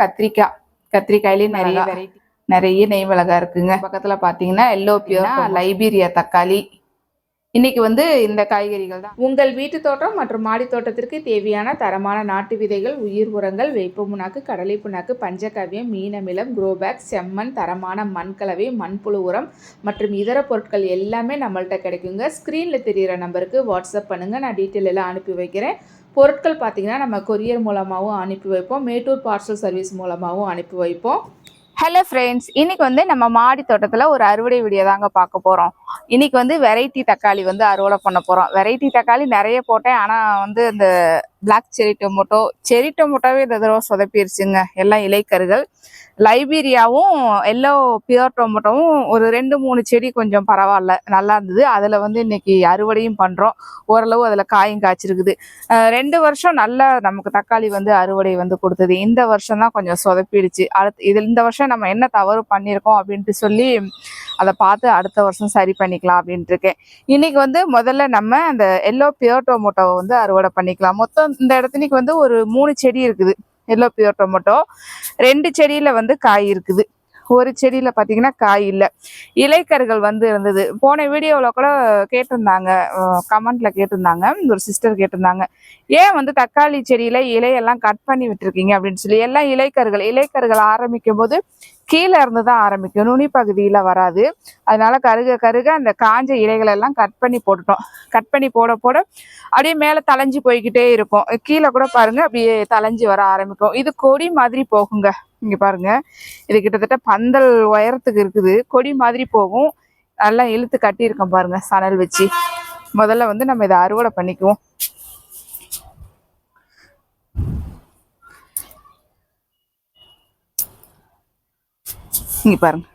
கத்திரிக்காய் கத்திரிக்காயிலேயே நிறைய வெரைட்டி நிறைய நெய் மிளகாய் இருக்குங்க. பக்கத்துல பாத்தீங்கன்னா எல்லோ பியூர் லைபீரியா தக்காளி. இன்னைக்கு வந்து இந்த காய்கறிகள் தான். உங்கள் வீட்டு தோட்டம் மற்றும் மாடி தோட்டத்திற்கு தேவையான தரமான நாட்டு விதைகள் உயிர் உரங்கள் வேப்ப புண்ணாக்கு கடலை புண்ணாக்கு பஞ்சகவ்யம் மீனமிலம் குரோபேக் செம்மண் தரமான மண் கலவை மண்புழு உரம் மற்றும் இதர பொருட்கள் எல்லாமே நம்மள்ட்ட கிடைக்குங்க. ஸ்க்ரீனில் தெரிகிற நம்பருக்கு வாட்ஸ்அப் பண்ணுங்கள் நான் டீட்டெயில் எல்லாம் அனுப்பி வைக்கிறேன். பொருட்கள் பார்த்தீங்கன்னா நம்ம கொரியர் மூலமாகவும் அனுப்பி வைப்போம். மேட்டூர் பார்சல் சர்வீஸ் மூலமாகவும் அனுப்பி வைப்போம். ஹலோ ஃப்ரெண்ட்ஸ் இன்றைக்கி வந்து நம்ம மாடி தோட்டத்தில் ஒரு அறுவடை வீடியோ தாங்க பார்க்க போகிறோம் இன்னைக்கு வந்து வெரைட்டி தக்காளி வந்து அறுவடை பண்ண போறோம். வெரைட்டி தக்காளி நிறைய போட்டேன். ஆனா வந்து இந்த பிளாக் செரி டொமோட்டோ செரி டொமோட்டோவே இந்த தடவை சொதப்பிருச்சுங்க. எல்லாம் இலைக்கருகள். லைபீரியாவும் எல்லோ பியூர் டொமோட்டோவும் ஒரு ரெண்டு மூணு செடி கொஞ்சம் பரவாயில்ல. நல்லா இருந்தது. அதில் வந்து இன்னைக்கு அறுவடையும் பண்ணுறோம் ஓரளவு அதில் காயும் காய்ச்சிருக்குது. ரெண்டு வருஷம் நல்லா நமக்கு தக்காளி வந்து அறுவடை வந்து கொடுத்தது. இந்த வருஷம் தான் கொஞ்சம் சொதப்பிடுச்சு. அடுத்து இதில் இந்த வருஷம் நம்ம என்ன தவறு பண்ணியிருக்கோம் அப்படின்ட்டு சொல்லி அதை பார்த்து அடுத்த வருஷம் சரி பண்ணிக்கலாம் அப்படின்ட்டு இருக்கேன். இன்னைக்கு வந்து முதல்ல நம்ம அந்த எல்லோ பியோர் டொமோட்டோவை வந்து அறுவடை பண்ணிக்கலாம். மொத்தம் இந்த இடத்துக்கு வந்து ஒரு மூணு செடி இருக்குது. எல்லோ பியோர் டொமோட்டோ ரெண்டு செடியில வந்து காய் இருக்குது. ஒரு செடியில் பார்த்தீங்கன்னா காய் இல்லை. இலைக்கர்கள் வந்து இருந்தது. போன வீடியோவில் கூட கேட்டிருந்தாங்க. கமெண்ட்டில் கேட்டிருந்தாங்க. ஒரு சிஸ்டர் கேட்டிருந்தாங்க. ஏன் வந்து தக்காளி செடியில் இலையெல்லாம் கட் பண்ணி விட்டுருக்கீங்க? அப்படின்னு சொல்லி எல்லாம் இலைக்கர்கள் இலைக்கருகள் ஆரம்பிக்கும் போது கீழே இருந்து தான் ஆரம்பிக்கும். நுனி பகுதியில் வராது. அதனால கருக கருக அந்த காஞ்ச இலைகளை எல்லாம் கட் பண்ணி போட்டுட்டோம். கட் பண்ணி போட போட அப்படியே மேலே தலைஞ்சி போய்கிட்டே இருக்கும். கீழே கூட பாருங்க அப்படியே தலைஞ்சி வர ஆரம்பிக்கும். இது கொடி மாதிரி போகுங்க. இங்க பாருங்க. இது கிட்டத்தட்ட பந்தல் உயரத்துக்கு இருக்குது. கொடி மாதிரி போகும். நல்லா இழுத்து கட்டியிருக்கோம் பாருங்க சணல் வச்சு. முதல்ல வந்து நம்ம இதை அறுவடை பண்ணிக்குவோம். இங்க பாருங்க.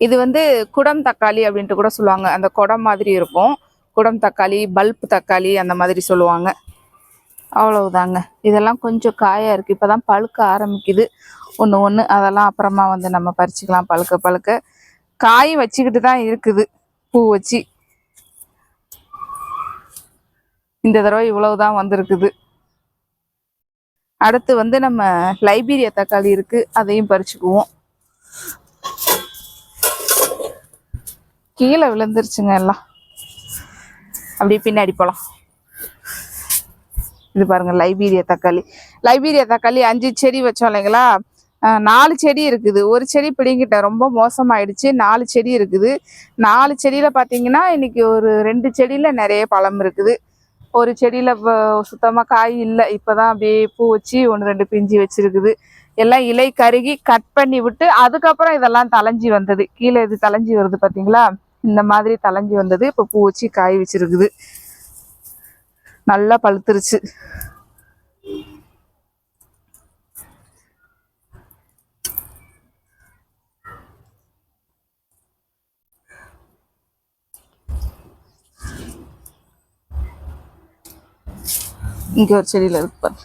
இது வந்து குடம் தக்காளி அப்படின்ட்டு கூட சொல்லுவாங்க. அந்த குடம் மாதிரி இருக்கும். குடம் தக்காளி பல்ப் தக்காளி அந்த மாதிரி சொல்லுவாங்க. அவ்வளவுதாங்க. இதெல்லாம் கொஞ்சம் காயாக இருக்குது இப்போ தான் பழுக்க ஆரம்பிக்குது. ஒன்று ஒன்று அதெல்லாம் அப்புறமா வந்து நம்ம பறிச்சுக்கலாம் பழுக்க பழுக்க. காய் வச்சுக்கிட்டு தான் இருக்குது. பூ வச்சு. இந்த தடவை இவ்வளவு தான் வந்திருக்குது. அடுத்து வந்து நம்ம லைபீரியா தக்காளி இருக்குது அதையும் பறிச்சுக்குவோம். கீழே விழுந்துருச்சுங்க எல்லாம். அப்படியே பின்னாடி போகலாம் இது பாருங்கள் லைபீரியா தக்காளி. லைபீரியா தக்காளி அஞ்சு செடி வச்சோம் இல்லைங்களா? நாலு செடி இருக்குது. ஒரு செடி பிடிங்கிட்டேன். ரொம்ப மோசமாயிடுச்சு. நாலு செடி இருக்குது. நாலு செடியில் பார்த்தீங்கன்னா இன்னைக்கு ஒரு ரெண்டு செடியில் நிறைய பழம் இருக்குது. ஒரு செடியில் சுத்தமாக காய் இல்லை. இப்போ தான் அப்படியே பூ வச்சு ஒன்று ரெண்டு பிஞ்சு வச்சுருக்குது. எல்லாம் இலை கருகி கட் பண்ணி விட்டு அதுக்கப்புறம் இதெல்லாம் தலைஞ்சி வந்தது. கீழே இது தலைஞ்சி வருது பார்த்தீங்களா இந்த மாதிரி தலைஞ்சி வந்தது. இப்போ பூ வச்சு காய் வச்சுருக்குது. நல்லா பழுத்துருச்சு. இங்க ஒரு செடியில இருக்கு பாருங்க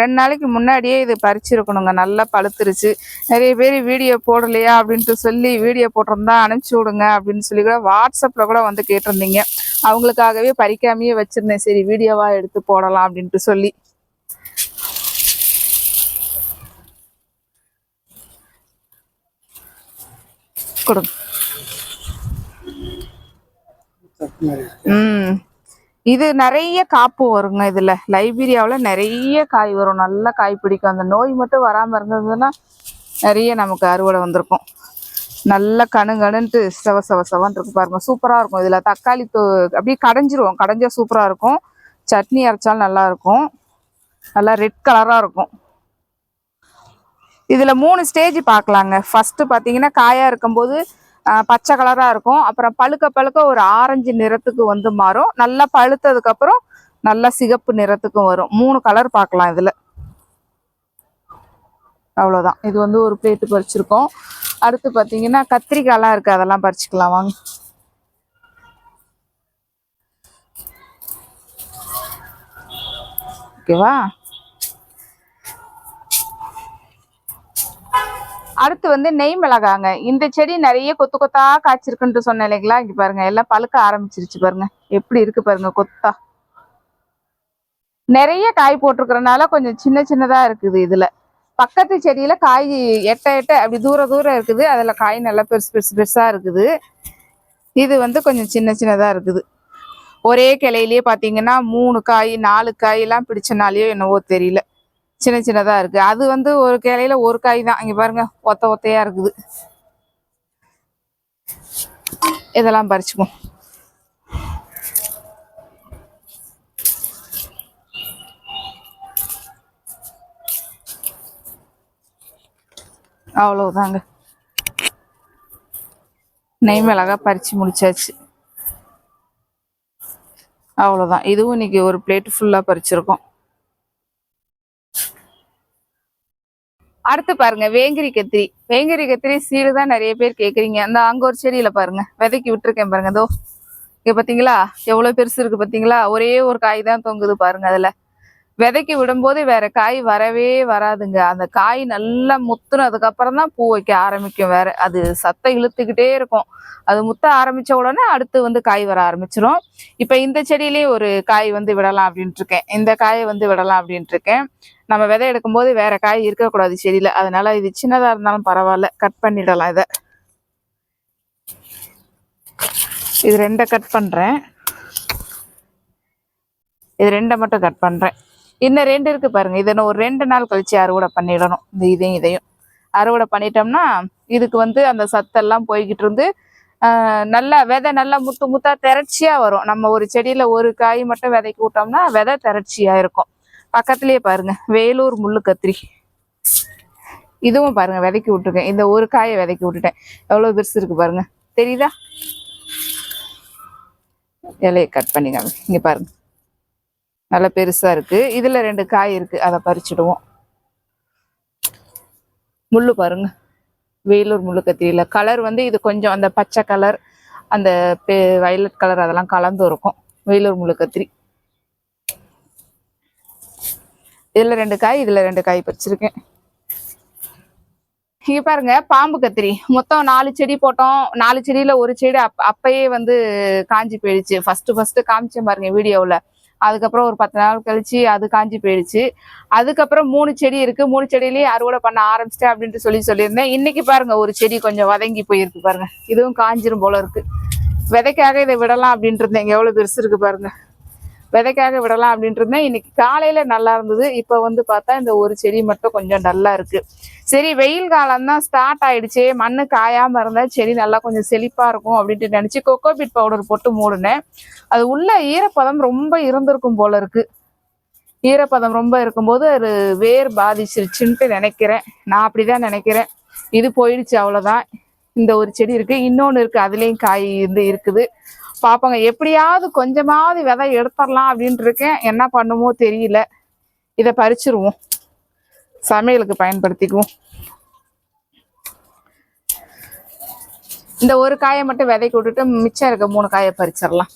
ரெண்டு நாளைக்கு முன்னாடியே இது பறிச்சிருக்கணுங்க. நல்லா பழுத்துருச்சு. நிறைய பேர் வீடியோ போடலையா அப்படின்ட்டு சொல்லி வீடியோ போட்டிருந்தா அனுப்பிச்சி விடுங்க அப்படின்னு சொல்லி கூட வாட்ஸ்அப்ல கூட வந்து கேட்டிருந்தீங்க. அவங்களுக்காகவே பறிக்காமையே வச்சிருந்தேன். சரி வீடியோவா எடுத்து போடலாம் அப்படின்ட்டு சொல்லி. கொடுங்க. ம். இது நிறைய காப்பு வருங்க இதுல. லைபீரியாவில் நிறைய காய் வரும். நல்லா காய் பிடிக்கும். அந்த நோய் மட்டும் வராமல் இருந்ததுன்னா நிறைய நமக்கு அறுவடை வந்திருக்கும். நல்ல கணு கணுன்ட்டு செவ செவ செவன் இருக்கு பாருங்க. சூப்பராக இருக்கும் இதில். தக்காளி தூ அப்படியே கடைஞ்சிருவோம் கடைஞ்சால் சூப்பராக இருக்கும். சட்னி அரைச்சாலும் நல்லா இருக்கும். நல்லா ரெட் கலராக இருக்கும். இதில் மூணு ஸ்டேஜ் பார்க்கலாங்க ஃபஸ்ட்டு பார்த்தீங்கன்னா காயாக இருக்கும்போது பச்சை கலராக இருக்கும். அப்புறம் பழுக்க பழுக்க ஒரு ஆரஞ்சு நிறத்துக்கு வந்து மாறும். நல்லா பழுத்ததுக்கப்புறம் நல்லா சிகப்பு நிறத்துக்கும் வரும். மூணு கலர் பார்க்கலாம் இதில். அவ்வளோதான் இது வந்து ஒரு பிளேட்டு பறிச்சிருக்கோம் அடுத்து பார்த்தீங்கன்னா கத்திரிக்காயெலாம் இருக்குது அதெல்லாம் பறிச்சுக்கலாம். வாங்க. ஓகேவா? அடுத்து வந்து நெய் மிளகாங்க. இந்த செடி நிறைய கொத்து கொத்தா காய்ச்சிருக்குன்ட்டு சொன்னேன் இல்லைங்களா? இங்க பாருங்க எல்லாம் பழுக்க ஆரம்பிச்சிருச்சு பாருங்க. எப்படி இருக்கு பாருங்க கொத்தா. நிறைய காய் போட்டிருக்கறனால கொஞ்சம் சின்ன சின்னதா இருக்குது இதுல. பக்கத்து செடியில காய் எட்ட எட்ட அப்படி தூர தூரம் இருக்குது. அதுல காய் நல்லா பெருசு பெருசு பெருசா இருக்குது. இது வந்து கொஞ்சம் சின்ன சின்னதா இருக்குது. ஒரே கிளையிலேயே பாத்தீங்கன்னா மூணு காய் நாலு காய் எல்லாம் பிடிச்சனாலயோ என்னவோ தெரியல. சின்ன சின்னதாக இருக்கு. அது வந்து ஒரு கிளையில ஒரு காய் தான். இங்கே பாருங்க ஒத்த ஒத்தையாக இருக்குது. இதெல்லாம் பறிச்சுக்குவோம். அவ்வளவுதாங்க. நெய் மிளகா பறிச்சு முடிச்சாச்சு. அவ்வளோதான் இதுவும் இன்னைக்கு ஒரு பிளேட் ஃபுல்லாக பறிச்சிருக்கோம். அடுத்து பாருங்க வேங்கிரி கத்திரி. வேங்கிரி கத்திரி சீடு தான் நிறைய பேர் கேட்குறீங்க அந்த அங்கே ஒரு செடியில் பாருங்க விதைக்கு விட்டுருக்கேன் பாருங்க இதோ. இங்கே பார்த்தீங்களா எவ்வளோ பெருசு இருக்கு பார்த்தீங்களா ஒரே ஒரு காய் தான் தொங்குது பாருங்க அதில். விதைக்கு விடும்போது வேற காய் வரவே வராதுங்க. அந்த காய் நல்லா முத்துனதுக்கு தான் பூ வைக்க ஆரம்பிக்கும் வேற. அது சத்தை இழுத்துக்கிட்டே இருக்கும். அது முத்த ஆரம்பிச்ச உடனே அடுத்து வந்து காய் வர ஆரம்பிச்சிரும். இப்போ இந்த செடியிலேயே ஒரு காய் வந்து விடலாம் அப்படின்ட்டு இருக்கேன். இந்த காயை வந்து விடலாம் அப்படின்ட்டு இருக்கேன். நம்ம விதை எடுக்கும்போது வேற காய் இருக்கக்கூடாது செடியில. அதனால இது சின்னதா இருந்தாலும் பரவாயில்ல. கட் பண்ணிடலாம் இதை. இது ரெண்டை கட் பண்றேன். இது ரெண்டை மட்டும் கட் பண்றேன். இன்னும் ரெண்டு இருக்கு பாருங்க. இதை ஒரு ரெண்டு நாள் கழிச்சு அறுவடை பண்ணிடணும். இந்த இதையும் இதையும். அறுவடை பண்ணிட்டோம்னா இதுக்கு வந்து அந்த சத்தெல்லாம் போய்கிட்டு இருந்து நல்லா விதை நல்லா முத்து முத்தா திரட்சியா வரும். நம்ம ஒரு செடியில ஒரு காய் மட்டும் விதைக்கு விட்டோம்னா விதை திரட்சியா இருக்கும். பக்கத்துலயே பாருங்க. வேலூர் முள்ளு கத்திரி. இதுவும் பாருங்க விதைக்கி விட்டுருக்கேன். இந்த ஒரு காயை விதைக்கி விட்டுட்டேன். எவ்வளவு பெருசு இருக்கு பாருங்க. தெரியுதா? இலையை கட் பண்ணிக்காம. இங்க பாருங்க. நல்லா பெருசா இருக்கு. இதுல ரெண்டு காய் இருக்கு. அதை பறிச்சிடுவோம். முள்ளு பாருங்க. வேலூர் முள்ளு கத்திரியில. கலர் வந்து இது கொஞ்சம் அந்த பச்சை கலர் அந்த வயலட் கலர் அதெல்லாம் கலந்து இருக்கும். வேலூர் முள்ளு கத்திரி. இதில் ரெண்டு காய் இதில் ரெண்டு காய் பறிச்சிருக்கேன். இங்கே பாருங்க பாம்பு கத்திரி. மொத்தம் நாலு செடி போட்டோம். நாலு செடியில் ஒரு செடி அப் அப்பயே வந்து காஞ்சி போயிடுச்சு. ஃபஸ்ட்டு ஃபஸ்ட்டு காமிச்சேன் பாருங்க வீடியோவில். அதுக்கப்புறம் ஒரு பத்து நாள் கழிச்சு அது காஞ்சி போயிடுச்சு. அதுக்கப்புறம் மூணு செடி இருக்கு. மூணு செடியிலேயே அறுவடை பண்ண ஆரம்பிச்சிட்டேன் அப்படின்ட்டு சொல்லி சொல்லியிருந்தேன். இன்னைக்கு பாருங்க ஒரு செடி கொஞ்சம் வதங்கி போயிருக்கு பாருங்க. இதுவும் காஞ்சிரும் போல இருக்கு. விதைக்காக இதை விடலாம் அப்படின்ட்டு இருந்தேன். எவ்வளோ பெருசு இருக்கு பாருங்க. விதைக்காக விடலாம் அப்படின்ட்டு இருந்தேன். இன்னைக்கு காலையில நல்லா இருந்தது. இப்போ வந்து பார்த்தா இந்த ஒரு செடி மட்டும் கொஞ்சம் டல்லா இருக்கு. சரி வெயில் காலம் தான் ஸ்டார்ட் ஆயிடுச்சு. மண்ணு காயாம இருந்தால் செடி நல்லா கொஞ்சம் செழிப்பா இருக்கும் அப்படின்ட்டு நினைச்சு கொக்கோபிட் பவுடர் போட்டு மூடினேன். அது உள்ள ஈரப்பதம் ரொம்ப இருந்திருக்கும் போல இருக்கு. ஈரப்பதம் ரொம்ப இருக்கும்போது அது வேர் பாதிச்சிருச்சுன்ட்டு நினைக்கிறேன். நான் அப்படிதான் நினைக்கிறேன். இது போயிடுச்சு அவ்வளோதான் இந்த ஒரு செடி இருக்கு. இன்னொன்று இருக்கு. அதுலேயும் காய் இருந்து இருக்குது. பாப்பாங்க. எப்படியாவது கொஞ்சமாவது விதை எடுத்துடலாம் அப்படின்ட்டு இருக்கேன். என்ன பண்ணுமோ தெரியல. இதை பறிச்சிருவோம். சமையலுக்கு பயன்படுத்திக்குவோம். இந்த ஒரு காயை மட்டும் விதைக்கு விட்டுட்டு மிச்சம் இருக்க மூணு காயை பறிச்சிடலாம்.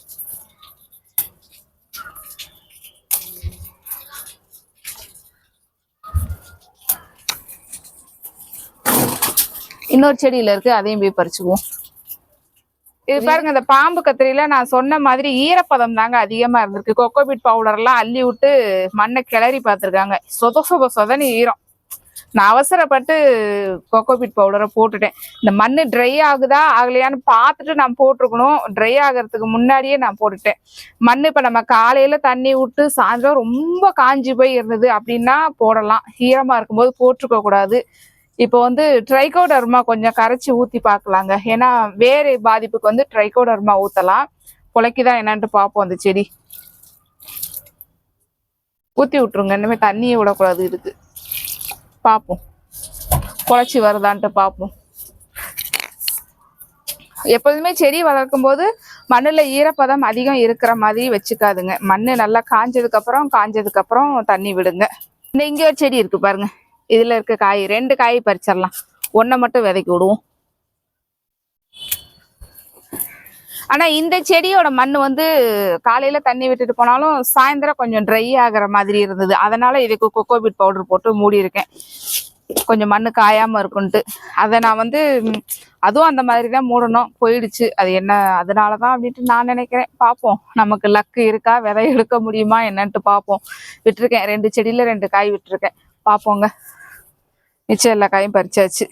இன்னொரு செடியில் இருக்குது அதையும் போய் பறிச்சுக்குவோம். இது பாருங்க இந்த பாம்பு கத்திரியில நான் சொன்ன மாதிரி ஈரப்பதம் தாங்க அதிகமா இருந்திருக்கு. கொக்கோபிட் பவுடர் எல்லாம் அள்ளி விட்டு மண்ணை கிளறி பார்த்திருக்காங்க. சொத சொத சொதனி ஈரம். நான் அவசரப்பட்டு கொக்கோபிட் பவுடரை போட்டுட்டேன். இந்த மண்ணு ட்ரை ஆகுதா ஆகலையான்னு பார்த்துட்டு நான் போட்டிருக்கணும். ட்ரை ஆகிறதுக்கு முன்னாடியே நான் போட்டுட்டேன். மண் இப்போ நம்ம காலையில தண்ணி விட்டு சாயந்தரம் ரொம்ப காஞ்சி போய் இருந்தது அப்படின்னா போடலாம். ஈரமா இருக்கும்போது போட்டிருக்க கூடாது இப்போ வந்து ட்ரைகோடர்மா கொஞ்சம் கரைச்சி ஊத்தி பார்க்கலாங்க ஏன்னா வேறு பாதிப்புக்கு வந்து ட்ரைகோடர்மா ஊத்தலாம். குலைக்குதா என்னன்ட்டு பார்ப்போம் அந்த செடி. ஊத்தி விட்டுருங்க. இனிமே தண்ணியை விடக்கூடாது இதுக்கு. பார்ப்போம் குலைச்சி வருதான்ட்டு பார்ப்போம் எப்போதுமே செடி வளர்க்கும் போது மண்ணில் ஈரப்பதம் அதிகம் இருக்கிற மாதிரி வச்சுக்காதுங்க. மண் நல்லா காஞ்சதுக்கப்புறம் காஞ்சதுக்கப்புறம் தண்ணி விடுங்க. இந்த இங்க ஒரு செடி இருக்குது பாருங்கள் இதில் இருக்க காய் ரெண்டு காய் பறிச்சிடலாம். ஒன்றை மட்டும் விதைக்கி விடுவோம். ஆனால் இந்த செடியோட மண் வந்து காலையில் தண்ணி விட்டுட்டு போனாலும் சாயந்தரம் கொஞ்சம் ட்ரை ஆகிற மாதிரி இருந்தது. அதனால் இதுக்கு கொக்கோபீட் பவுடர் போட்டு மூடியிருக்கேன் கொஞ்சம் மண் காயாமல் இருக்குன்ட்டு. அதை நான் வந்து அதுவும் அந்த மாதிரி தான் மூடணும். போயிடுச்சு. அது என்ன அதனால தான் அப்படின்ட்டு நான் நினைக்கிறேன். பார்ப்போம். நமக்கு லக்கு இருக்கா? விதை எடுக்க முடியுமா? என்னன்ட்டு பார்ப்போம். விட்டுருக்கேன். ரெண்டு செடியில் ரெண்டு காய் விட்டுருக்கேன். பார்ப்போங்க. மிச்சம் எல்லா காயும் பறிச்சாச்சு.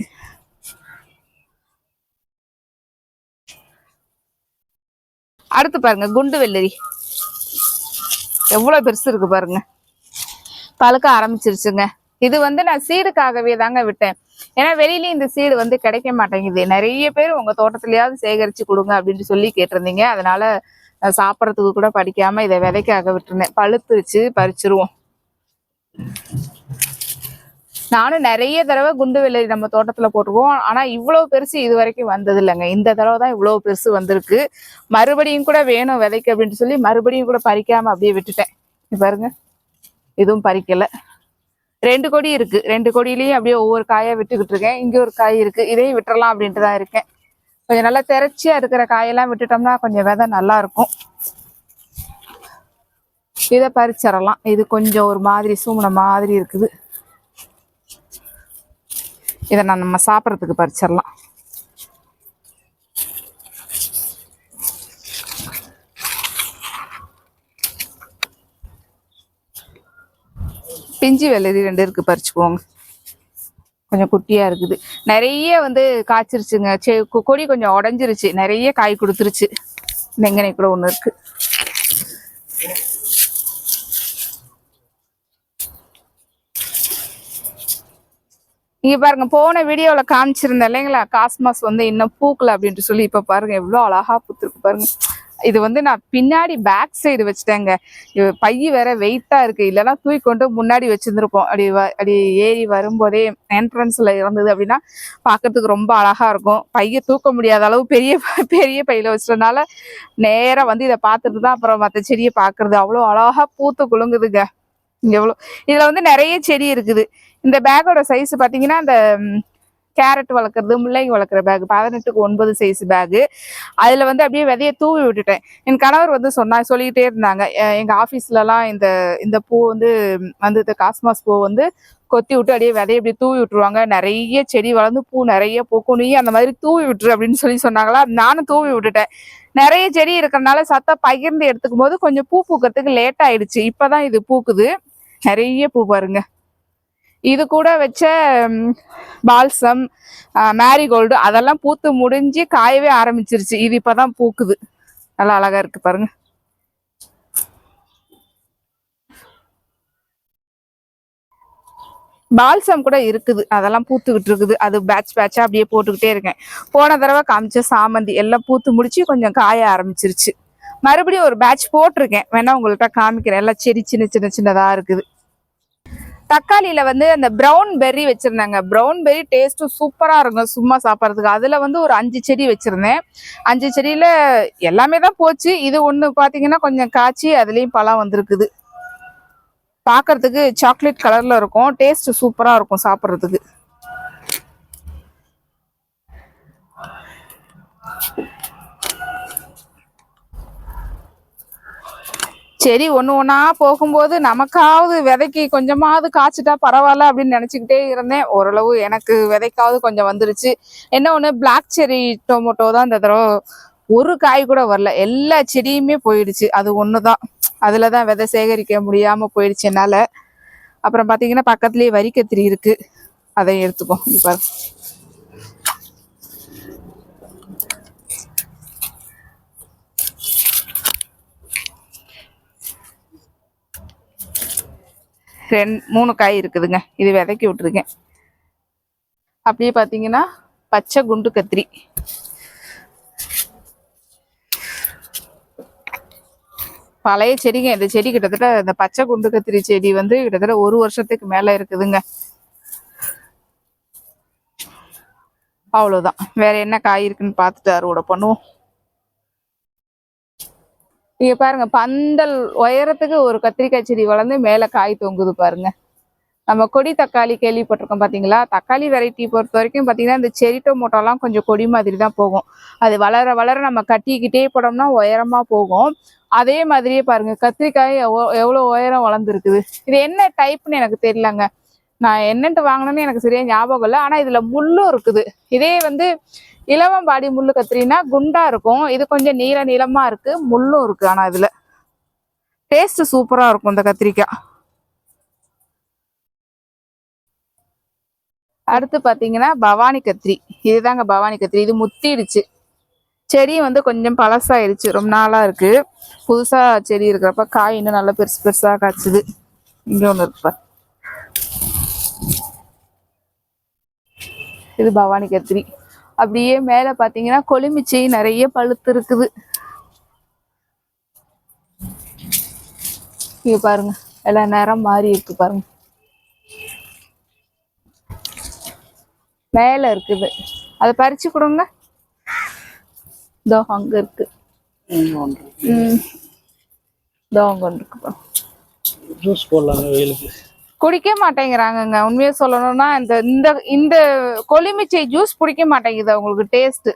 அடுத்து பாருங்க குண்டு வெள்ளரி. எவ்வளோ பெருசு இருக்கு பாருங்க. பழுக்க ஆரம்பிச்சிருச்சுங்க. இது வந்து நான் சீடுக்காகவே தாங்க விட்டேன். ஏன்னா வெளியிலயும் இந்த சீடு வந்து கிடைக்க மாட்டேங்குது. நிறைய பேர் உங்க தோட்டத்திலயாவது சேகரிச்சு கொடுங்க அப்படின்ட்டு சொல்லி கேட்டிருந்தீங்க. அதனால சாப்பிட்றதுக்கு கூட படிக்காம இதை விதைக்காக விட்டுருந்தேன். பழுத்துருச்சு பறிச்சிருவோம். நானும் நிறைய தடவை குண்டு வெள்ளரி நம்ம தோட்டத்துல போட்டிருக்கோம். ஆனா இவ்வளவு பெருசு இது வரைக்கும் வந்தது இல்லைங்க இந்த தடவை தான் இவ்வளவு பெருசு வந்திருக்கு. மறுபடியும் கூட வேணும் விதைக்கு அப்படின்ட்டு சொல்லி மறுபடியும் கூட பறிக்காம அப்படியே விட்டுட்டேன். பாருங்க. எதுவும் பறிக்கல. ரெண்டு கொடி இருக்கு. ரெண்டு கொடியிலயும் அப்படியே ஒவ்வொரு காயா விட்டுக்கிட்டு இருக்கேன். இங்க ஒரு காய் இருக்கு. இதையும் விட்டுறலாம் அப்படின்ட்டு தான் இருக்கேன். கொஞ்சம் நல்லா திரட்சியா இருக்கிற காயெல்லாம் விட்டுட்டோம்னா கொஞ்சம் விதை நல்லா இருக்கும். இதை பறிச்சிடலாம். இது கொஞ்சம் ஒரு மாதிரி சூமுன மாதிரி இருக்குது. இதை நான் நம்ம சாப்பிட்றதுக்கு பறிச்சிடலாம். பிஞ்சு வெள்ளரி ரெண்டு இருக்கு பறிச்சுக்கோங்க. கொஞ்சம் குட்டியா இருக்குது. நிறைய வந்து காய்ச்சிருச்சுங்க. செ கொடி கொஞ்சம் உடஞ்சிருச்சு. நிறைய காய் கொடுத்துருச்சு. நெங்கனை கூட ஒன்று இருக்கு. இங்க பாருங்க போன வீடியோல காமிச்சிருந்தேன் இல்லைங்களா காஸ்மாஸ் வந்து இன்னும் பூக்கல அப்படின்ட்டு சொல்லி இப்ப பாருங்க எவ்வளவு அழகா பூத்துருக்கு பாருங்க. இது வந்து நான் பின்னாடி பேக் சைடு வச்சுட்டேங்க. பைய வேற வெயிட்டா இருக்கு. இல்லைன்னா தூக்கி கொண்டு முன்னாடி வச்சிருந்துருப்போம். அப்படி வ- அப்படி ஏறி வரும்போதே என்ட்ரன்ஸ்ல இருந்தது அப்படின்னா பாக்குறதுக்கு ரொம்ப அழகா இருக்கும். பைய தூக்க முடியாத அளவு பெரிய பெரிய பையில வச்சதுனால நேரா வந்து இதை பார்த்துட்டு தான் அப்புறம் மற்ற செடியை பார்க்கறது அவ்வளோ அழகா பூத்து குலுங்குதுங்க. இங்க எவ்வளோ இதுல வந்து நிறைய செடி இருக்குது. இந்த பேக்கோட சைஸ் பார்த்தீங்கன்னா அந்த கேரட் வளர்க்குறது முள்ளங்கி வளர்க்குற பேக் பதினெட்டுக்கு ஒன்பது சைஸ் பேகு அதில் வந்து அப்படியே விதைய தூவி விட்டுட்டேன். என் கணவர் வந்து சொன்னா சொல்லிக்கிட்டே இருந்தாங்க. எங்கள் ஆஃபீஸ்லலாம் இந்த இந்த பூ வந்து வந்து இந்த காஸ்மாஸ் பூ வந்து கொத்தி விட்டு அப்படியே விதையை அப்படியே தூவி விட்டுருவாங்க. நிறைய செடி வளர்ந்து பூ நிறைய பூக்கும். நீ அந்த மாதிரி தூவி விட்டுரு அப்படின்னு சொல்லி சொன்னாங்களா? நானும் தூவி விட்டுட்டேன். நிறைய செடி இருக்கிறனால சத்தா பகிர்ந்து எடுத்துக்கும் போது கொஞ்சம் பூ பூக்கிறதுக்கு லேட் ஆயிடுச்சு. இப்போதான் இது பூக்குது. நிறைய பூ பாருங்க. இது கூட வச்ச பால்சம் மேரிகோல்டு அதெல்லாம் பூத்து முடிஞ்சு காயவே ஆரம்பிச்சிருச்சு. இது இப்போதான் பூக்குது. நல்லா அழகா இருக்கு பாருங்க. பால்சம் கூட இருக்குது. அதெல்லாம் பூத்துக்கிட்டு இருக்குது. அது பேட்ச் பேட்சா அப்படியே போட்டுக்கிட்டே இருக்கேன். போன தடவை காமிச்ச சாமந்தி எல்லாம் பூத்து முடிச்சு கொஞ்சம் காய ஆரம்பிச்சிருச்சு. மறுபடியும் ஒரு பேட்ச் போட்டிருக்கேன். வேணா உங்கள்கிட்ட காமிக்கிறேன். எல்லாம் செடி சின்ன சின்ன சின்னதா இருக்குது. தக்காளியில் வந்து அந்த ப்ரௌன் பெர்ரி வச்சுருந்தாங்க. ப்ரௌன் பெர்ரி டேஸ்ட்டும் சூப்பராக இருக்கும். சும்மா சாப்பிட்றதுக்கு. அதில் வந்து ஒரு அஞ்சு செடி வச்சுருந்தேன். அஞ்சு செடியில எல்லாமே தான் போச்சு. இது ஒன்று பார்த்தீங்கன்னா கொஞ்சம் காய்ச்சி அதுலேயும் பழம் வந்திருக்குது. பார்க்குறதுக்கு சாக்லேட் கலரில் இருக்கும். டேஸ்ட்டு சூப்பராக இருக்கும் சாப்பிட்றதுக்கு. சரி ஒன்று ஒன்றா போகும்போது நமக்காவது விதைக்கு கொஞ்சமாவது காய்ச்சிட்டா பரவாயில்ல அப்படின்னு நினச்சிக்கிட்டே இருந்தேன். ஓரளவு எனக்கு விதைக்காவது கொஞ்சம் வந்துருச்சு. என்ன ஒன்று பிளாக் செரி டொமேட்டோ தான் இந்த தடவை ஒரு காய் கூட வரல. எல்லா செடியுமே போயிடுச்சு. அது ஒன்று தான் அதில் தான் விதை சேகரிக்க முடியாமல் போயிடுச்சு என்னால். அப்புறம் பார்த்தீங்கன்னா பக்கத்துலேயே வரிக்கத்திரி இருக்குது அதை எடுத்துப்போம். இப்போ ரெண் மூணு காய் இருக்குதுங்க. இது விதைக்கி விட்டுருக்கேன். அப்படியே பார்த்தீங்கன்னா பச்சை குண்டு கத்திரி. பழைய செடிங்க. இந்த செடி கிட்டத்தட்ட இந்த பச்சை குண்டு கத்திரி செடி வந்து கிட்டத்தட்ட ஒரு வருஷத்துக்கு மேல இருக்குதுங்க. அவ்வளவுதான். வேற என்ன காய் இருக்குன்னு பார்த்துட்டு அறுவடை பண்ணுவோம். இங்க பாருங்க பந்தல் உயரத்துக்கு ஒரு கத்திரிக்காய் செடி வளர்ந்து மேல காய் தொங்குது பாருங்க. நம்ம கொடி தக்காளி கேள்விப்பட்டிருக்கோம் பார்த்தீங்களா தக்காளி வெரைட்டி பொறுத்த வரைக்கும் பார்த்தீங்கன்னா இந்த செரி டொமோட்டோலாம் கொஞ்சம் கொடி மாதிரி தான் போகும். அது வளர வளர நம்ம கட்டிக்கிட்டே போனோம்னா உயரமாக போகும். அதே மாதிரியே பாருங்க கத்திரிக்காய் எவ்வளோ எவ்வளோ உயரம் வளர்ந்துருக்குது? இது என்ன டைப்னு எனக்கு தெரியலங்க. நான் என்னன்ட்டு வாங்கினேன்னு எனக்கு சரியாக ஞாபகம் இல்லை ஆனால் இதில் முள்ளும் இருக்குது. இதே வந்து இலவம்பாடி முள்ளு கத்திரினா குண்டா இருக்கும். இது கொஞ்சம் நீள நீளமா இருக்கு. முள்ளும் இருக்கு ஆனா இதுல. டேஸ்ட் சூப்பரா இருக்கும் இந்த கத்திரிக்காய் அடுத்து பார்த்தீங்கன்னா பவானி கத்திரி. இதுதாங்க பவானி கத்திரி. இது முத்திடுச்சு. செடி வந்து கொஞ்சம் பழசாயிருச்சு. ரொம்ப நாளாக இருக்கு. புதுசாக செடி இருக்கிறப்ப காய் இன்னும் நல்லா பெருசு பெருசாக காய்ச்சுது. இங்கே ஒன்று இருக்கு இது பவானி கத்திரி. அப்படியே மேல பாத்தீங்கன்னா கொழுமிச்சை நிறைய பழுத்து இருக்குது. இங்க பாருங்க எல்லாம் நிறம் மாறி இருக்கு பாருங்க. மேல இருக்குது. அதை பறிச்சு கொடுங்க. இதோ அங்க இருக்கு. ம். இதோ அங்க இருக்கு பாருங்க. ஜூஸ் போடலாங்க வெயிலுக்கு. குடிக்க மாட்டேங்கிறாங்கங்க. உண்மையை சொல்லணும்னா இந்த இந்த இந்த கொலிமிச்சை ஜூஸ் பிடிக்க மாட்டேங்குது அவங்களுக்கு டேஸ்ட்டு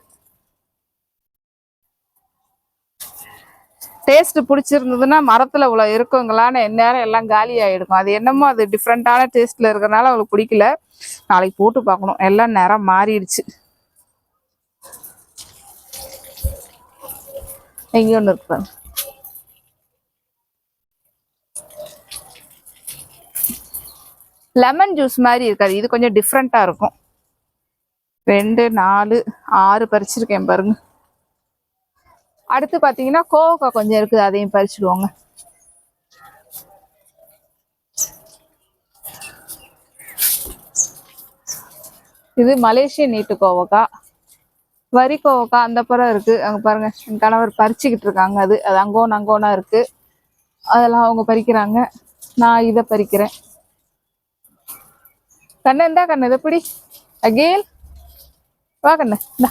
டேஸ்ட் பிடிச்சிருந்ததுன்னா மரத்தில் இவ்வளோ இருக்குங்களான்னு எந்நேரம் எல்லாம் காலி ஆகிடுக்கும் அது என்னமோ அது டிஃப்ரெண்ட்டான டேஸ்ட்டில் இருக்கிறனால அவங்களுக்கு பிடிக்கல. நாளைக்கு போட்டு பார்க்கணும். எல்லாம் நிறம் மாறிடுச்சு. எங்கே ஒன்று இருக்கு லெமன் ஜூஸ் மாதிரி இருக்காது. இது கொஞ்சம் டிஃப்ரெண்ட்டாக இருக்கும். ரெண்டு நாலு ஆறு பறிச்சிருக்கேன் பாருங்க. அடுத்து பார்த்தீங்கன்னா கோவக்காய் கொஞ்சம் இருக்குது. அதையும் பறிச்சிடுவோங்க. இது மலேசிய நீட்டு கோவக்கா வரி கோவக்கா அந்த புறம் இருக்குது அங்கே பாருங்க. என் கணவர் பறிச்சுக்கிட்டு இருக்காங்க. அது அது அங்கோன்னு அங்கோனா இருக்குது அதெல்லாம் அவங்க பறிக்கிறாங்க. நான் இதை பறிக்கிறேன். கண்ணு இந்தா கண்ணு இதை பிடி. அகேல் வா கண்ணு இந்தா.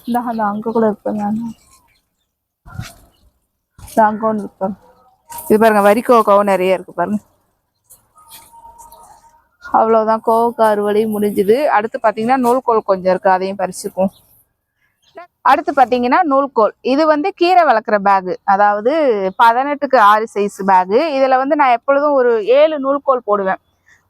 இந்தா அந்த அங்க கூட இருப்பேன் நான் அங்க ஒன்று இருப்பேன் இது பாருங்க வரி கோவக்காவும் நிறைய இருக்கு பாருங்க. அவ்வளவுதான் கோவக்காய் அறுவடை முடிஞ்சுது. அடுத்து பாத்தீங்கன்னா நூல்கோல் கொஞ்சம் இருக்கு அதையும் பறிச்சுக்கும் அடுத்து பார்த்தீங்கன்னா நூல்கோல். இது வந்து கீரை வளர்க்குற பேகு அதாவது பதினெட்டுக்கு ஆறு சைஸ் பேகு இதில் வந்து நான் எப்பொழுதும் ஒரு ஏழு நூல்கோல் போடுவேன்.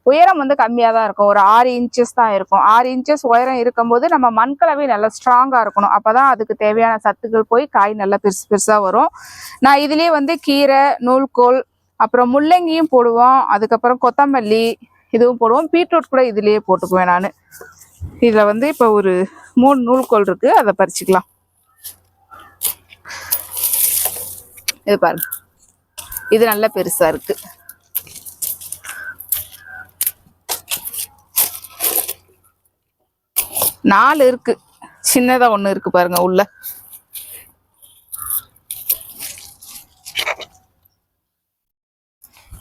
உயரம் வந்து கம்மியாக தான் இருக்கும். ஒரு ஆறு இன்ச்சஸ் தான் இருக்கும். ஆறு இன்ச்சஸ் உயரம் இருக்கும்போது நம்ம மண்கலவை நல்லா ஸ்ட்ராங்காக இருக்கணும். அப்பதான் அதுக்கு தேவையான சத்துக்கள் போய் காய் நல்லா பெருசு பெருசாக வரும். நான் இதுலேயே வந்து கீரை நூல்கோல் அப்புறம் முள்ளங்கியும் போடுவோம். அதுக்கப்புறம் கொத்தமல்லி இதுவும் போடுவோம். பீட்ரூட் கூட இதுலேயே போட்டுக்குவேன் நான். இதில் வந்து இப்போ ஒரு மூணு நூல்கோல் இருக்கு. அதை பறிச்சுக்கலாம். இது பாருங்க. இது நல்ல பெருசா இருக்கு. நாலு இருக்கு. சின்னதா ஒண்ணு இருக்கு பாருங்க உள்ள.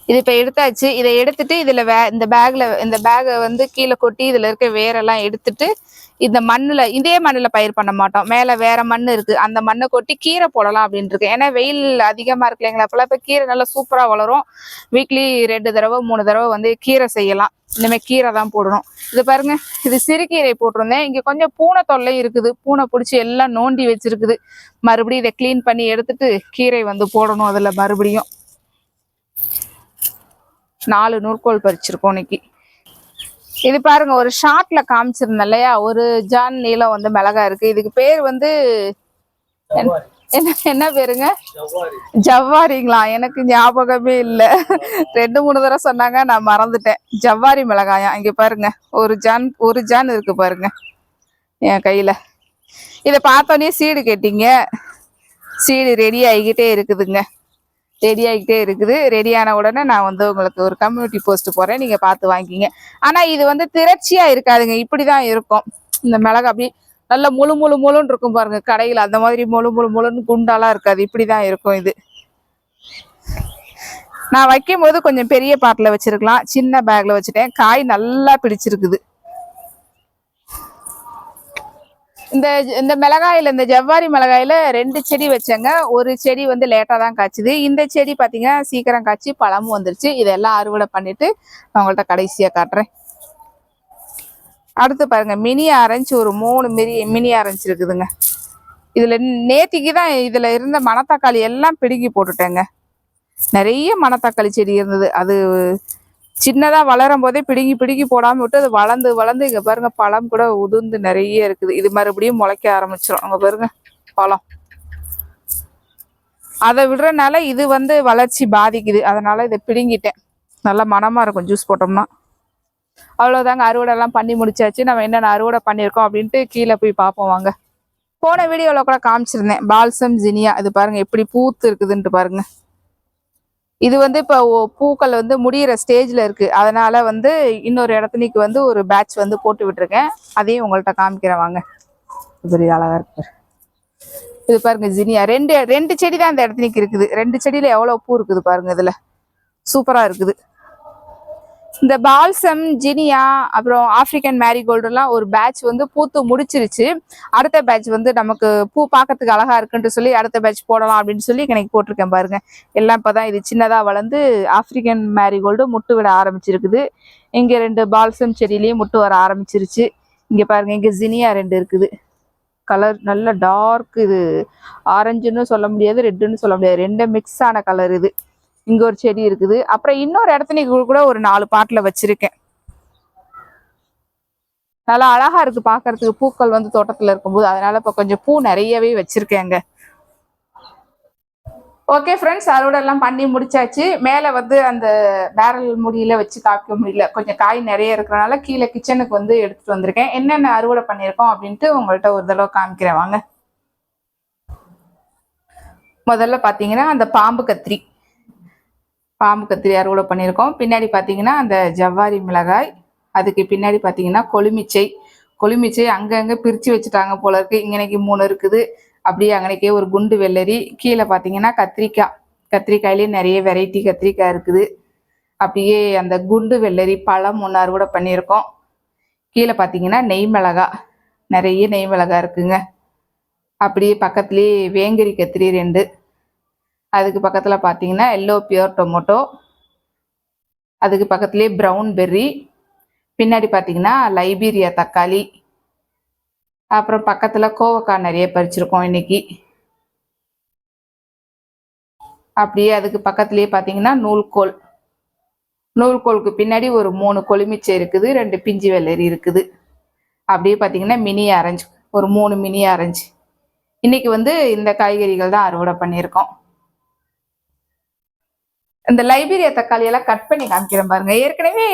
இது இப்ப எடுத்தாச்சு. இதை எடுத்துட்டு இதுல வே இந்த பேக்ல இந்த பேகை வந்து கீழே கொட்டி இதுல இருக்க வேரெல்லாம் எடுத்துட்டு இந்த மண்ணுல இதே மண்ணுல பயிர் பண்ண மாட்டோம். மேல வேற மண் இருக்கு. அந்த மண்ணை கொட்டி கீரை போடலாம் அப்படின்னு இருக்கு. ஏன்னா வெயில் அதிகமா இருக்கு இல்லைங்களா? அப்பெல்லாம் இப்ப கீரை நல்லா சூப்பரா வளரும். வீக்லி ரெண்டு தடவை மூணு தடவை வந்து கீரை செய்யலாம். இனிமே கீரை தான் போடணும். இது பாருங்க இது சிறுகீரை போட்டிருந்தேன். இங்க கொஞ்சம் பூனை தொல்லை இருக்குது. பூனை பிடிச்சி எல்லாம் நோண்டி வச்சிருக்குது. மறுபடியும் இதை க்ளீன் பண்ணி எடுத்துட்டு கீரை வந்து போடணும் அதுல மறுபடியும். நாலு நூற்கோல் பறிச்சிருக்கோம் இன்னைக்கு. இது பாருங்க ஒரு ஷார்ட்ல காமிச்சிருந்தேன் இல்லையா? ஒரு ஜான் நீளம் வந்து மிளகா இருக்கு. இதுக்கு பேர் வந்து என்ன- என்ன பேருங்க? ஜவ்வாரிங்களா? எனக்கு ஞாபகமே இல்ல. ரெண்டு மூணு தடவை சொன்னாங்க நான் மறந்துட்டேன். ஜவ்வாரி மிளகாயா? இங்க பாருங்க ஒரு ஜான் ஒரு ஜான் இருக்கு பாருங்க என் கையில. இதை பார்த்தோன்னே சீடு கேட்டீங்க. சீடு ரெடி ஆகிக்கிட்டே இருக்குதுங்க. ரெடி ஆகிக்கிட்டே இருக்குது. ரெடியான உடனே நான் வந்து உங்களுக்கு ஒரு கம்யூனிட்டி போஸ்ட் போகிறேன் நீங்கள் பார்த்து வாங்கிக்கிங்க. ஆனால் இது வந்து திரட்சியாக இருக்காதுங்க. இப்படி தான் இருக்கும். இந்த மிளகு அப்படி நல்ல முழு முழு முழுன்னு இருக்கும் பாருங்க. கடையில் அந்த மாதிரி முழு முழு முழுன்னு குண்டாலாம் இருக்காது. இப்படி தான் இருக்கும் இது. நான் வைக்கும் போது கொஞ்சம் பெரிய பாட்டில் வச்சிருக்கலாம். சின்ன பேக்கில் வச்சுட்டேன். காய் நல்லா பிடிச்சிருக்குது. இந்த இந்த மிளகாயில் இந்த ஜவ்வாரி மிளகாயில் ரெண்டு செடி வச்சேங்க. ஒரு செடி வந்து லேட்டாக தான் காய்ச்சிது. இந்த செடி பார்த்தீங்கன்னா சீக்கிரம் காய்ச்சி பழமும் வந்துருச்சு. இதெல்லாம் அறுவடை பண்ணிவிட்டு நான் உங்கள்கிட்ட கடைசியாக காட்டுறேன். அடுத்து பாருங்கள் மினி ஆரஞ்சு ஒரு மூணு மினி மினி ஆரஞ்சு இருக்குதுங்க. இதில் நேத்திக்கு தான் இதில் இருந்த மணத்தக்காளி எல்லாம் பிடுங்கி போட்டுட்டேங்க. நிறைய மணத்தக்காளி செடி இருந்தது. அது சின்னதா வளரும் போதே பிடுங்கி பிடுங்கி போடாம விட்டு அது வளர்ந்து வளர்ந்து இங்க பாருங்க பழம் கூட உதிர்ந்து நிறைய இருக்குது. இது மறுபடியும் முளைக்க ஆரம்பிச்சிடும் அங்க பாருங்க பழம். அதை விடுறதுனால இது வந்து வளர்ச்சி பாதிக்குது. அதனால இதை பிடுங்கிட்டேன். நல்லா மனமாக இருக்கும் ஜூஸ் போட்டோம்னா. அவ்வளோதாங்க அறுவடை எல்லாம் பண்ணி முடிச்சாச்சு. நம்ம என்னென்ன அறுவடை பண்ணியிருக்கோம் அப்படின்ட்டு கீழே போய் பார்ப்போம் வாங்க. போன வீடியோவில் கூட காமிச்சிருந்தேன். Balsam zinnia. இது பாருங்க எப்படி பூத்து இருக்குதுன்ட்டு பாருங்க. இது வந்து இப்போ பூக்கள் வந்து முடியிற ஸ்டேஜில் இருக்குது அதனால் வந்து இன்னொரு இடத்துக்கு வந்து ஒரு பேட்ச் வந்து போட்டு விட்டுருக்கேன். அதையும் உங்கள்கிட்ட காமிக்கிறேன் வாங்க. பெரிய அழகாக இருக்கு இது பாருங்க ஜினியா. ரெண்டு ரெண்டு செடி தான் இந்த இடத்துலக்கு இருக்குது. ரெண்டு செடியில எவ்வளோ பூ இருக்குது பாருங்க இதில். சூப்பராக இருக்குது. இந்த பால்சம் ஜினியா அப்புறம் ஆப்பிரிக்கன் மேரிகோல்டுலாம் ஒரு பேட்ச் வந்து பூத்து முடிச்சிருச்சு. அடுத்த பேட்ச் வந்து நமக்கு பூ பார்க்கறதுக்கு அழகா இருக்குன்ட்டு சொல்லி அடுத்த பேட்ச் போடலாம் அப்படின்னு சொல்லி எனக்கு போட்டிருக்கேன் பாருங்க. எல்லாம் இப்போதான் இது சின்னதாக வளர்ந்து ஆப்பிரிக்கன் மேரிகோல்டு முட்டு விட ஆரம்பிச்சிருக்குது. இங்கே ரெண்டு பால்சம் செடியிலையும் முட்டு வர ஆரம்பிச்சிருச்சு. இங்க பாருங்க இங்கே ஜினியா ரெண்டு இருக்குது. கலர் நல்ல டார்க் இது. ஆரஞ்சுன்னு சொல்ல முடியாது ரெட்டுன்னு சொல்ல முடியாது. ரெண்டும் மிக்ஸ் ஆன கலர் இது. இங்க ஒரு செடி இருக்குது. அப்புறம் இன்னொரு இடத்துல கூட ஒரு நாலு பாட்டில் வச்சிருக்கேன். நல்லா அழகா இருக்கு பார்க்கிறதுக்கு பூக்கள் வந்து தோட்டத்துல இருக்கும்போது அதனால இப்ப கொஞ்சம் பூ நிறையவே வச்சிருக்கேங்க ஓகே ஃப்ரெண்ட்ஸ் அறுவடை எல்லாம் பண்ணி முடிச்சாச்சு. மேலே வந்து அந்த பேரல் முடியில வச்சு காய்க்க முடியல. கொஞ்சம் காய் நிறைய இருக்கிறனால கீழே கிச்சனுக்கு வந்து எடுத்துட்டு வந்திருக்கேன். என்னென்ன அறுவடை பண்ணியிருக்கோம் அப்படின்ட்டு உங்கள்கிட்ட ஒரு தடவை காமிக்கிறேன். வாங்க. முதல்ல பார்த்தீங்கன்னா அந்த பாம்பு கத்திரி. பாம்பு கத்திரி அறுவடை பண்ணியிருக்கோம். பின்னாடி பார்த்தீங்கன்னா அந்த ஜவ்வாரி மிளகாய் அதுக்கு பின்னாடி பார்த்தீங்கன்னா கொழுமிச்சை கொழுமிச்சை அங்கங்கே பிரித்து வச்சுட்டாங்க போல இருக்குது இங்கனைக்கு மூணு இருக்குது. அப்படியே அங்கனைக்கே ஒரு குண்டு வெள்ளரி. கீழே பார்த்தீங்கன்னா கத்திரிக்காய். கத்திரிக்காயிலே நிறைய வெரைட்டி கத்திரிக்காய் இருக்குது. அப்படியே அந்த குண்டு வெள்ளரி பழம் ஒன்று அறுவடை பண்ணியிருக்கோம். கீழே பார்த்தீங்கன்னா நெய் மிளகா நிறைய நெய் மிளகா இருக்குங்க. அப்படியே பக்கத்துலேயே வேங்கரி கத்திரி ரெண்டு. அதுக்கு பக்கத்தில் பார்த்தீங்கன்னா எல்லோ பியூர் டொமேட்டோ அதுக்கு பக்கத்துலேயே ப்ரௌன் பெர்ரி பின்னாடி பார்த்தீங்கன்னா லைபீரியா தக்காளி. அப்புறம் பக்கத்தில் கோவக்காய் நிறைய பறிச்சிருக்கோம் இன்றைக்கி அப்படியே அதுக்கு பக்கத்துலேயே பார்த்தீங்கன்னா நூல்கோல். நூல்கோலுக்கு பின்னாடி ஒரு மூணு கொழுமிச்சை இருக்குது ரெண்டு பிஞ்சு வெள்ளரி இருக்குது. அப்படியே பார்த்தீங்கன்னா மினி ஆரஞ்சு ஒரு மூணு மினி ஆரஞ்சு இன்றைக்கி வந்து இந்த காய்கறிகள் தான் அறுவடை பண்ணியிருக்கோம். இந்த லைபீரியா தக்காளி எல்லாம் கட் பண்ணி காமிக்கிறேன் பாருங்க. ஏற்கனவே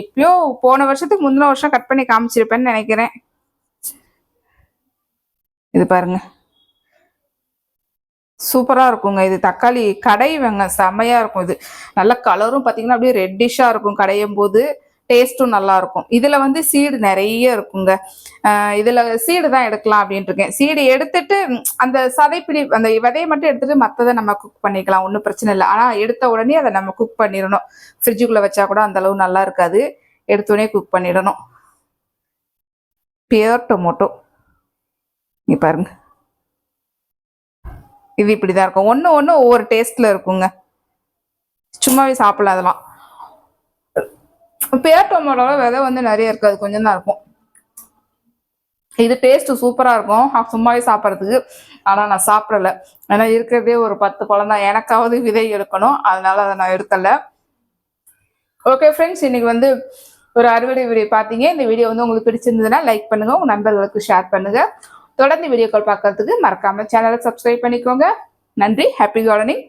எப்பயோ போன வருஷத்துக்கு முந்தின வருஷம் கட் பண்ணி காமிச்சிருப்பேன்னு நினைக்கிறேன். இது பாருங்க. சூப்பராக இருக்குங்க. இது தக்காளி கடைவங்க. செமையாக இருக்கும் இது. நல்ல கலரும் பார்த்தீங்கன்னா அப்படியே ரெட்டிஷாக இருக்கும் கடையும் போது டேஸ்ட்டும் நல்லா இருக்கும் இதுல வந்து சீடு நிறைய இருக்குங்க. இதில் இதுல சீடு தான் எடுக்கலாம் அப்படின்ட்டு இருக்கேன் சீடு எடுத்துட்டு அந்த சதைப்பிடி அந்த விதையை மட்டும் எடுத்துட்டு மற்றதை நம்ம குக் பண்ணிக்கலாம். ஒன்றும் பிரச்சனை இல்லை. ஆனால் எடுத்த உடனே அதை நம்ம குக் பண்ணிடணும். ஃப்ரிட்ஜுக்குள்ள வச்சா கூட அந்த அளவு நல்லா இருக்காது. எடுத்தோடனே குக் பண்ணிடணும். பியர் டொமோட்டோ நீ பாருங்க. இது இப்படி தான் இருக்கும். ஒன்று ஒன்று ஒவ்வொரு டேஸ்ட்டில் இருக்குங்க. சும்மாவே சாப்பிடலாம் அதெல்லாம். பேர் டொமேட்டோல விதை வந்து நிறைய இருக்காது கொஞ்சம் தான் இருக்கும். இது டேஸ்ட் சூப்பரா இருக்கும். சும்மாவே சாப்பிட்றதுக்கு. ஆனா நான் சாப்பிடல. ஏன்னா இருக்கிறதே ஒரு பத்து பழம் தான். எனக்காவது விதை எடுக்கணும். அதனால அதை நான் எடுக்கல. ஓகே ஃப்ரெண்ட்ஸ் இன்னைக்கு வந்து ஒரு அறுவடை வீடியோ பார்த்தீங்க. இந்த வீடியோ வந்து உங்களுக்கு பிடிச்சிருந்ததுன்னா லைக் பண்ணுங்க. உங்க நண்பர்களுக்கு ஷேர் பண்ணுங்க. தொடர்ந்து வீடியோக்கள் பார்க்கறதுக்கு மறக்காம சேனலை சப்ஸ்கிரைப் பண்ணிக்கோங்க. நன்றி. Happy gardening